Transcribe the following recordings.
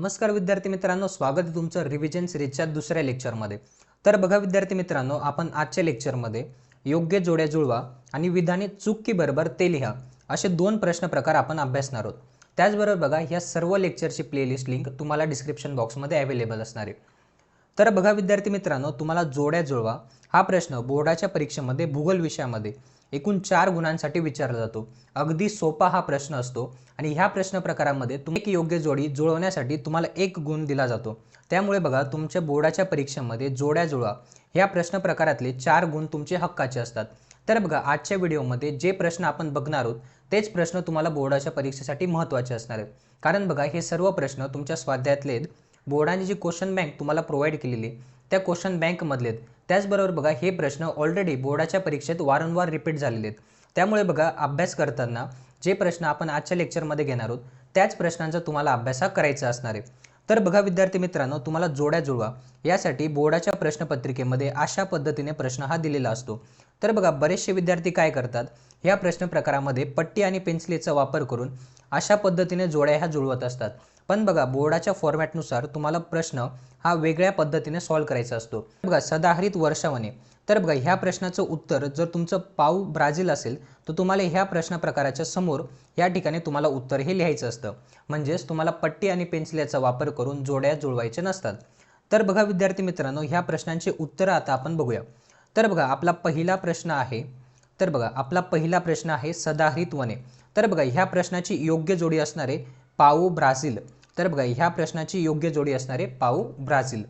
नमस्कार विद्यार्थी मित्रांनो स्वागत आहे तुमचं रिव्हिजन सिरीजच्या दुसऱ्या लेक्चरमध्ये तर बघा विद्यार्थी मित्रांनो आपण आजच्या लेक्चरमध्ये योग्य जोड्या जुळवा आणि विधाने चूक की बरोबर ते लिहा असे दोन प्रश्न प्रकार आपण अभ्यासणार आहोत. त्याचबरोबर बघा ह्या सर्व लेक्चरची प्लेलिस्ट लिंक तुम्हाला डिस्क्रिप्शन बॉक्समध्ये अवेलेबल असणार आहे. तर बघा विद्यार्थी मित्रांनो तुम्हाला जोड्या जुळवा. हा प्रश्न बोर्डाच्या परीक्षेमध्ये भूगोल विषयामध्ये एकूण चार गुणांसाठी विचारला जातो. अगदी सोपा हा प्रश्न असतो आणि ह्या प्रश्न प्रकारामध्ये तुम्ही एक योग्य जोडी जुळवण्यासाठी तुम्हाला एक गुण दिला जातो. त्यामुळे बघा तुमच्या बोर्डाच्या परीक्षेमध्ये जोड्या जुळवा. ह्या प्रश्न प्रकारातले चार गुण तुमचे हक्काचे असतात. तर बघा आजच्या व्हिडिओमध्ये जे प्रश्न आपण बघणार आहोत तेच प्रश्न तुम्हाला बोर्डाच्या परीक्षेसाठी महत्त्वाचे असणार आहेत. कारण बघा हे सर्व प्रश्न तुमच्या स्वाध्यायातले आहेत. बोर्डाने जी क्वेश्चन बँक तुम्हाला प्रोव्हाइड केलेली आहे त्या क्वेश्चन बँकमधले आहेत त्याचबरोबर बघा हे प्रश्न ऑलरेडी बोर्डाच्या परीक्षेत वारंवार रिपीट झालेले आहेत त्यामुळे बघा अभ्यास करताना जे प्रश्न आपण आजच्या लेक्चरमध्ये घेणार आहोत त्याच प्रश्नांचा तुम्हाला अभ्यास हा करायचा असणार आहे. तर बघा विद्यार्थी मित्रांनो तुम्हाला जोड्या जुळवा. यासाठी बोर्डाच्या प्रश्नपत्रिकेमध्ये अशा पद्धतीने प्रश्न हा दिलेला असतो. तर बघा बरेचसे विद्यार्थी काय करतात? या प्रश्न प्रकारामध्ये पट्टी आणि पेन्सिलीचा वापर करून अशा पद्धतीने जोड्या ह्या जुळवत असतात. पण बघा बोर्डाच्या फॉर्मॅटनुसार तुम्हाला प्रश्न हा वेगळ्या पद्धतीने सॉल्व्ह करायचा असतो. बघा सदाहरित वर्षावने. तर बघा ह्या प्रश्नाचं उत्तर जर तुमचं पाव ब्राझील असेल तर तुम्हाला ह्या प्रश्न प्रकाराच्या समोर या ठिकाणी तुम्हाला उत्तर हे लिहायचं असतं. म्हणजेच तुम्हाला पट्टी आणि पेन्सिल याचा वापर करून जोड्या जुळवायचे नसतात. तर बघा विद्यार्थी मित्रांनो ह्या प्रश्नांची उत्तरं आता आपण बघूया. तर बघा आपला पहिला प्रश्न आहे तर बघा आपला पहिला प्रश्न आहे सदाहरित वने. तर बघा ह्या प्रश्नाची योग्य जोडी असणारे पाऊ ब्राझील. तर बघा ह्या प्रश्नाची योग्य जोडी असणारे पाऊ ब्राझील.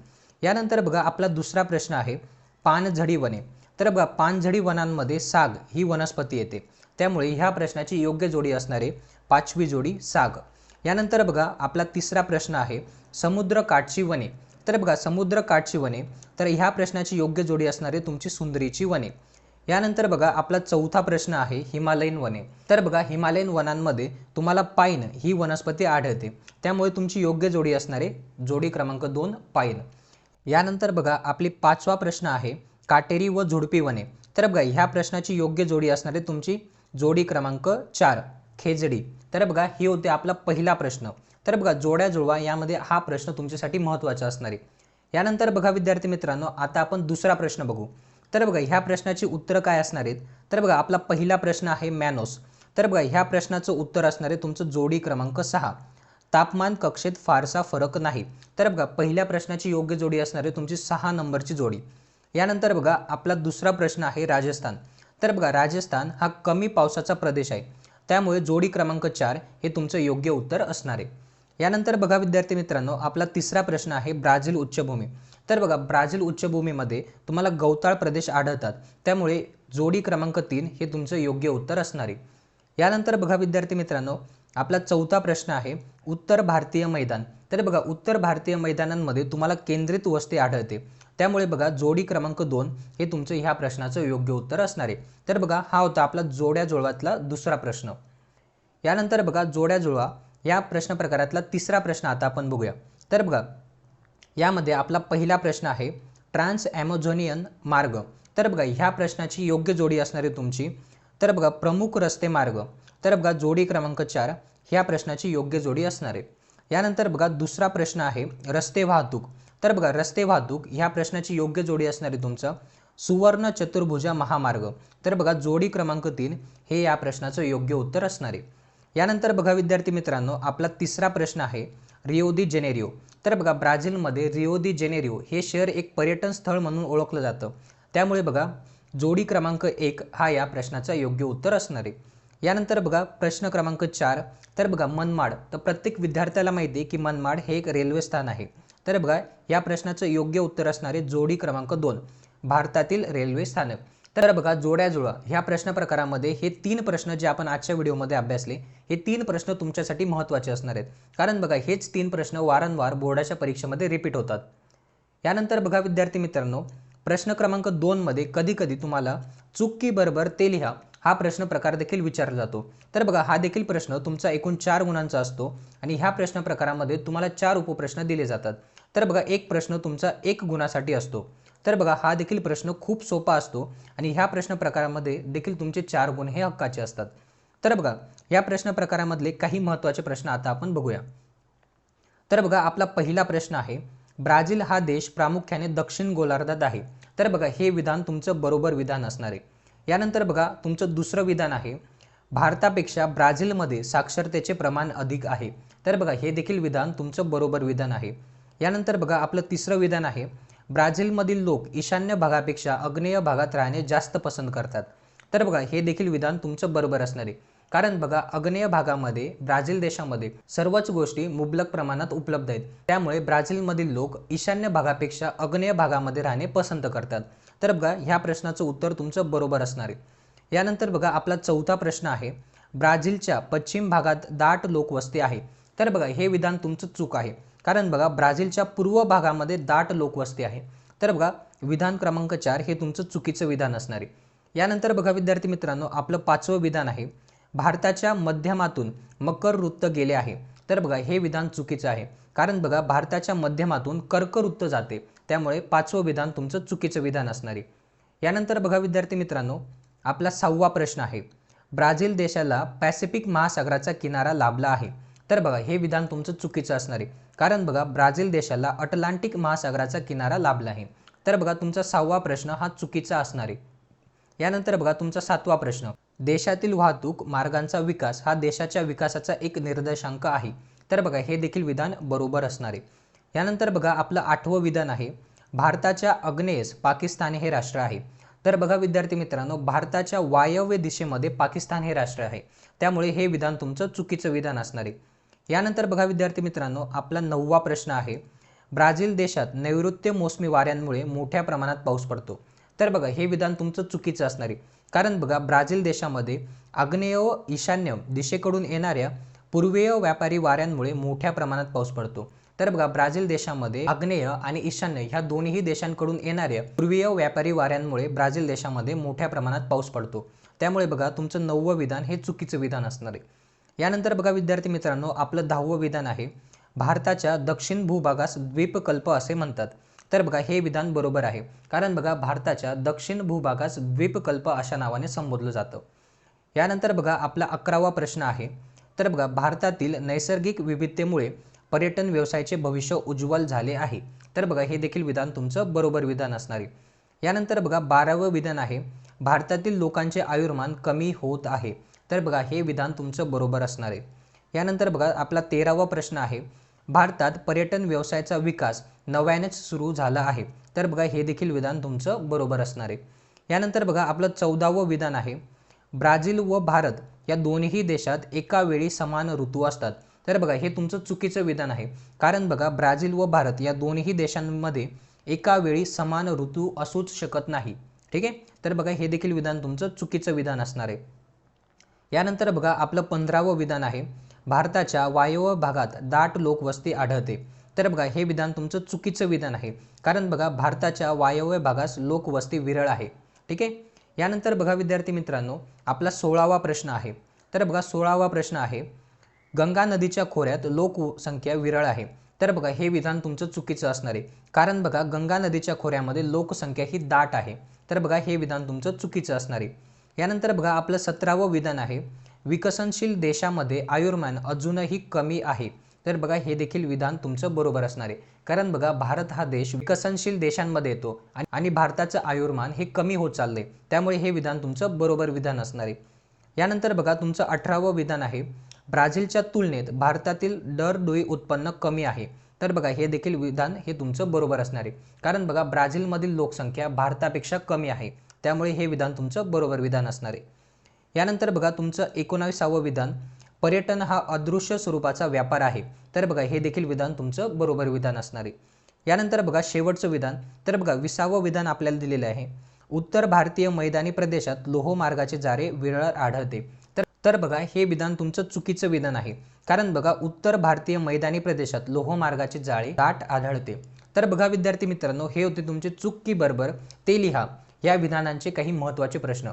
यानंतर बघा आपला दुसरा प्रश्न आहे पानझडी वने. तर बघा पानझडी वनांमध्ये साग ही वनस्पती येते. त्यामुळे ह्या प्रश्नाची योग्य जोडी असणारे पाचवी जोडी साग. यानंतर बघा आपला तिसरा प्रश्न आहे समुद्र काठची वने. तर बघा समुद्र काठची वने तर ह्या प्रश्नाची योग्य जोडी असणारे तुमची सुंदरीची वने. यानंतर बघा आपला चौथा प्रश्न आहे हिमालयीन वने. तर बघा हिमालयन वनांमध्ये तुम्हाला पाईन ही वनस्पती आढळते. त्यामुळे तुमची योग्य जोडी असणारे जोडी क्रमांक दोन पाईन. यानंतर बघा आपली पाचवा प्रश्न आहे काटेरी व झुडपी वने. तर बघा ह्या प्रश्नाची योग्य जोडी असणारे तुमची जोडी क्रमांक चार खेजडी. तर बघा ही होते आपला पहिला प्रश्न. तर बघा जोड्या जुळवा यामध्ये हा प्रश्न तुमच्यासाठी महत्त्वाचा असणार आहे. यानंतर बघा विद्यार्थी मित्रांनो आता आपण दुसरा प्रश्न बघू. तर बघा ह्या प्रश्नाची उत्तरं काय असणार आहेत? तर बघा आपला पहिला प्रश्न आहे मॅनोस. तर बघा ह्या प्रश्नाचं उत्तर असणार आहे तुमचं जोडी क्रमांक सहा. तापमान कक्षेत फारसा फरक नाही. तर बघा पहिल्या प्रश्नाची योग्य जोडी असणार आहे तुमची सहा नंबरची जोडी. यानंतर बघा आपला दुसरा प्रश्न आहे राजस्थान. तर बघा राजस्थान हा कमी पावसाचा प्रदेश आहे. त्यामुळे जोडी क्रमांक चार हे तुमचं योग्य उत्तर असणार आहे. यानंतर बघा विद्यार्थी मित्रांनो आपला तिसरा प्रश्न आहे ब्राझील उच्चभूमी. तर बघा ब्राझील उच्चभूमीमध्ये तुम्हाला गवताळ प्रदेश आढळतात. त्यामुळे जोडी क्रमांक तीन हे तुमचं योग्य उत्तर असणार आहे. यानंतर बघा विद्यार्थी मित्रांनो आपला चौथा प्रश्न आहे उत्तर भारतीय मैदान. तर बघा उत्तर भारतीय मैदानांमध्ये तुम्हाला केंद्रित वस्ती आढळते. त्यामुळे बघा जोडी क्रमांक दोन हे तुमचं ह्या प्रश्नाचं योग्य उत्तर असणार आहे. तर बघा हा होता आपला जोड्या जुळवातला दुसरा प्रश्न. यानंतर बघा जोड्या जुळवा या प्रश्न प्रकारातला तिसरा प्रश्न आता आपण बघूया. तर बघा यामध्ये आपला पहिला प्रश्न आहे ट्रान्स ॲमेझोनियन मार्ग. तर बघा ह्या प्रश्नाची योग्य जोडी असणारी तुमची. तर बघा प्रमुख रस्ते मार्ग. तर बघा जोडी क्रमांक चार ह्या प्रश्नाची योग्य जोडी असणार आहे. यानंतर बघा दुसरा प्रश्न आहे रस्ते वाहतूक. तर बघा रस्ते वाहतूक ह्या प्रश्नाची योग्य जोडी असणारी तुमचं. सुवर्ण चतुर्भुजा महामार्ग. तर बघा जोडी क्रमांक तीन हे या प्रश्नाचं योग्य उत्तर असणार आहे. यानंतर बघा विद्यार्थी मित्रांनो आपला तिसरा प्रश्न आहे रिओ दी जेनेरिओ. तर बघा ब्राझीलमध्ये रिओ दी जेनेरिओ हे शहर एक पर्यटन स्थळ म्हणून ओळखलं जातं. त्यामुळे बघा जोडी क्रमांक एक हा या प्रश्नाचा योग्य उत्तर असणार आहे. यानंतर बघा प्रश्न क्रमांक चार. तर बघा मनमाड. तर प्रत्येक विद्यार्थ्याला माहिती आहे की मनमाड हे एक रेल्वे स्थान आहे. तर बघा या प्रश्नाचं योग्य उत्तर असणारे जोडी क्रमांक दोन भारतातील रेल्वे स्थानक. तर बघा जोड्या जुळा ह्या प्रश्न प्रकारामध्ये हे तीन प्रश्न जे आपण आजच्या व्हिडिओमध्ये अभ्यासले हे तीन प्रश्न तुमच्यासाठी महत्त्वाचे असणार आहेत. कारण बघा हेच तीन प्रश्न वारंवार बोर्डाच्या परीक्षेमध्ये रिपीट होतात. यानंतर बघा विद्यार्थी मित्रांनो प्रश्न क्रमांक दोनमध्ये कधी कधी तुम्हाला चुक्की बरोबर ते लिहा हा प्रश्न प्रकार देखील विचारला जातो. तर बघा हा देखील प्रश्न तुमचा एकूण चार गुणांचा असतो आणि ह्या प्रश्न प्रकारामध्ये तुम्हाला चार उपप्रश्न दिले जातात. तर बघा एक प्रश्न तुमचा एक गुणासाठी असतो. तर बघा हा देखील प्रश्न खूप सोपा असतो आणि ह्या प्रश्न प्रकारामध्ये देखील तुमचे चार गुण हे हक्काचे असतात. तर बघा या प्रश्न प्रकारामधले काही महत्त्वाचे प्रश्न आता आपण बघूया. तर बघा आपला पहिला प्रश्न आहे ब्राझील हा देश प्रामुख्याने दक्षिण गोलार्धात आहे. तर बघा हे विधान तुमचं बरोबर विधान असणार आहे. यानंतर बघा तुमचं दुसरं विधान आहे भारतापेक्षा ब्राझीलमध्ये साक्षरतेचे प्रमाण अधिक आहे. तर बघा हे देखील विधान तुमचं बरोबर विधान आहे. यानंतर बघा आपलं तिसरं विधान आहे ब्राझीलमधील लोक ईशान्य भागापेक्षा आग्नेय भागात राहणे जास्त पसंत करतात. तर बघा हे देखील विधान तुमचं बरोबर असणार आहे. कारण बघा आग्नेय भागामध्ये ब्राझील देशामध्ये सर्वच गोष्टी मुबलक प्रमाणात उपलब्ध आहेत. त्यामुळे ब्राझीलमधील लोक ईशान्य भागापेक्षा आग्नेय भागामध्ये राहणे पसंत करतात. तर बघा ह्या प्रश्नाचं उत्तर तुमचं बरोबर असणार आहे. यानंतर बघा आपला चौथा प्रश्न आहे. ब्राझीलच्या पश्चिम भागात दाट लोकवस्ती आहे. तर बघा हे विधान तुमचं चूक आहे. कारण बघा ब्राझीलच्या पूर्व भागामध्ये दाट लोकवस्ती आहे. तर बघा विधान क्रमांक चार हे तुमचं चुकीचं विधान असणार आहे. यानंतर बघा विद्यार्थी मित्रांनो आपलं पाचवं विधान आहे. भारताच्या माध्यमातून मकर वृत्त गेले आहे. तर बघा हे विधान चुकीचं आहे. कारण बघा भारताच्या माध्यमातून कर्कवृत्त जाते. त्यामुळे पाचवं विधान तुमचं चुकीचं विधान असणार आहे. यानंतर बघा विद्यार्थी मित्रांनो आपला सहावा प्रश्न आहे. ब्राझील देशाला पॅसिफिक महासागराचा किनारा लाभला आहे. तर बघा हे विधान तुमचं चुकीचं असणार आहे. कारण बघा ब्राझील देशाला अटलांटिक महासागराचा किनारा लाभला आहे. तर बघा तुमचा सहावा प्रश्न हा चुकीचा असणार आहे. यानंतर बघा तुमचा सातवा प्रश्न. देशातील वाहतूक मार्गांचा विकास हा देशाच्या विकासाचा एक निर्देशांक आहे. तर बघा हे देखील विधान बरोबर असणार आहे. यानंतर बघा आपलं आठवं विधान आहे. भारताच्या अग्नेयस पाकिस्तान हे राष्ट्र आहे. तर बघा विद्यार्थी मित्रांनो भारताच्या वायव्य दिशेमध्ये पाकिस्तान हे राष्ट्र आहे. त्यामुळे हे विधान तुमचं चुकीचं विधान असणार आहे. यानंतर बघा विद्यार्थी मित्रांनो आपला नववा प्रश्न आहे. ब्राझील देशात नैऋत्य मोसमी वाऱ्यांमुळे मोठ्या प्रमाणात पाऊस पडतो. तर बघा हे विधान तुमचं चुकीचं असणार आहे. कारण बघा ब्राझील देशामध्ये आग्नेय व ईशान्य दिशेकडून येणाऱ्या पूर्वीय व्यापारी वाऱ्यांमुळे मोठ्या प्रमाणात पाऊस पडतो. तर बघा ब्राझील देशामध्ये आग्नेय आणि ईशान्य ह्या दोन्ही देशांकडून येणाऱ्या पूर्वीय व्यापारी वाऱ्यांमुळे ब्राझील देशामध्ये मोठ्या प्रमाणात पाऊस पडतो. त्यामुळे बघा तुमचं नववं विधान हे चुकीचं विधान असणार आहे. यानंतर बघा विद्यार्थी मित्रांनो आपलं दहावं विधान आहे. भारताच्या दक्षिण भूभागास द्वीपकल्प असे म्हणतात. तर बघा हे विधान बरोबर आहे. कारण बघा भारताच्या दक्षिण भूभागास द्वीपकल्प अशा नावाने संबोधलं जातं. यानंतर बघा आपला अकरावा प्रश्न आहे. तर बघा भारतातील नैसर्गिक विविधतेमुळे पर्यटन व्यवसायाचे भविष्य उज्ज्वल झाले आहे. तर बघा हे देखील विधान तुमचं बरोबर विधान असणार आहे. यानंतर बघा बारावं विधान आहे. भारतातील लोकांचे आयुर्मान कमी होत आहे. तर बघा हे विधान तुमचं बरोबर असणार आहे. यानंतर बघा आपला तेरावा प्रश्न आहे. भारतात पर्यटन व्यवसायाचा विकास नव्यानेच सुरू झाला आहे. तर बघा हे देखील विधान तुमचं बरोबर असणार आहे. यानंतर बघा आपलं चौदावं विधान आहे. ब्राझील व भारत या दोन्ही देशात एका वेळी समान ऋतू असतात. तर बघा हे तुमचं चुकीचं विधान आहे. कारण बघा ब्राझील व भारत या दोन्ही देशांमध्ये एका वेळी समान ऋतू असूच शकत नाही. ठीक आहे? तर बघा हे देखील विधान तुमचं चुकीचं विधान असणार आहे. यानंतर बघा आपलं पंधरावं विधान आहे. भारताच्या वायव्य भागात दाट लोकवस्ती आढळते. तर बघा हे विधान तुमचं चुकीचं विधान आहे. कारण बघा भारताच्या वायव्य भागास लोकवस्ती विरळ आहे. ठीक आहे? यानंतर बघा विद्यार्थी मित्रांनो आपला सोळावा प्रश्न आहे. तर बघा सोळावा प्रश्न आहे. गंगा नदीच्या खोऱ्यात लोकसंख्या विरळ आहे. तर बघा हे विधान तुमचं चुकीचं असणार आहे. कारण बघा गंगा नदीच्या खोऱ्यामध्ये लोकसंख्या ही दाट आहे. तर बघा हे विधान तुमचं चुकीचं असणार आहे. यानंतर बघा आपलं सतरावं विधान आहे. विकसनशील देशामध्ये आयुर्मान अजूनही कमी आहे. तर बघा हे देखील विधान तुमचं बरोबर असणार आहे. कारण बघा भारत हा देश विकसनशील देशांमध्ये येतो आणि- भारताचं आयुर्मान हे कमी होत चाललंय. त्यामुळे हे विधान तुमचं बरोबर विधान असणार आहे. यानंतर बघा तुमचं अठरावं विधान आहे. ब्राझीलच्या तुलनेत भारतातील दरडोई उत्पन्न कमी आहे. तर बघा हे देखील विधान हे तुमचं बरोबर असणार आहे. कारण बघा ब्राझीलमधील लोकसंख्या भारतापेक्षा कमी आहे. त्यामुळे हे विधान तुमचं बरोबर विधान असणार आहे. यानंतर बघा तुमचं एकोणावीसावं विधान पर्यटन हा अदृश्य स्वरूपाचा व्यापार आहे. तर बघा हे देखील विधान तुमचं बरोबर विधान असणार आहे. यानंतर बघा शेवटचं विधान. तर बघा विसावं विधान आपल्याला दिलेलं आहे. उत्तर भारतीय मैदानी प्रदेशात लोहमार्गाचे जारे विरळ आढळते. तर तर बघा हे विधान तुमचं चुकीचं विधान आहे. कारण बघा उत्तर भारतीय मैदानी प्रदेशात लोहमार्गाचे जाळे दाट आढळते. तर बघा विद्यार्थी मित्रांनो हे होते तुमचे चुकी की बरोबर. ते लिहा. या विधानांचे काही महत्त्वाचे प्रश्न.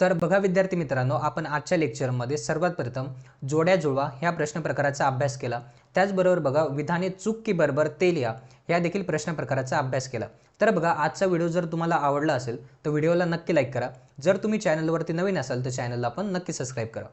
तर बघा विद्यार्थी मित्रांनो आपण आजच्या लेक्चरमध्ये सर्वात प्रथम जोड्या जुळवा ह्या प्रश्न प्रकाराचा अभ्यास केला. त्याचबरोबर बघा विधाने चूक की बरोबर तेल या या देखील प्रश्न प्रकाराचा अभ्यास केला. तर बघा आजचा व्हिडिओ जर तुम्हाला आवडला असेल तर व्हिडिओला नक्की लाईक करा. जर तुम्ही चॅनलवरती नवीन असाल तर चॅनलला पण नक्की सबस्क्राईब करा.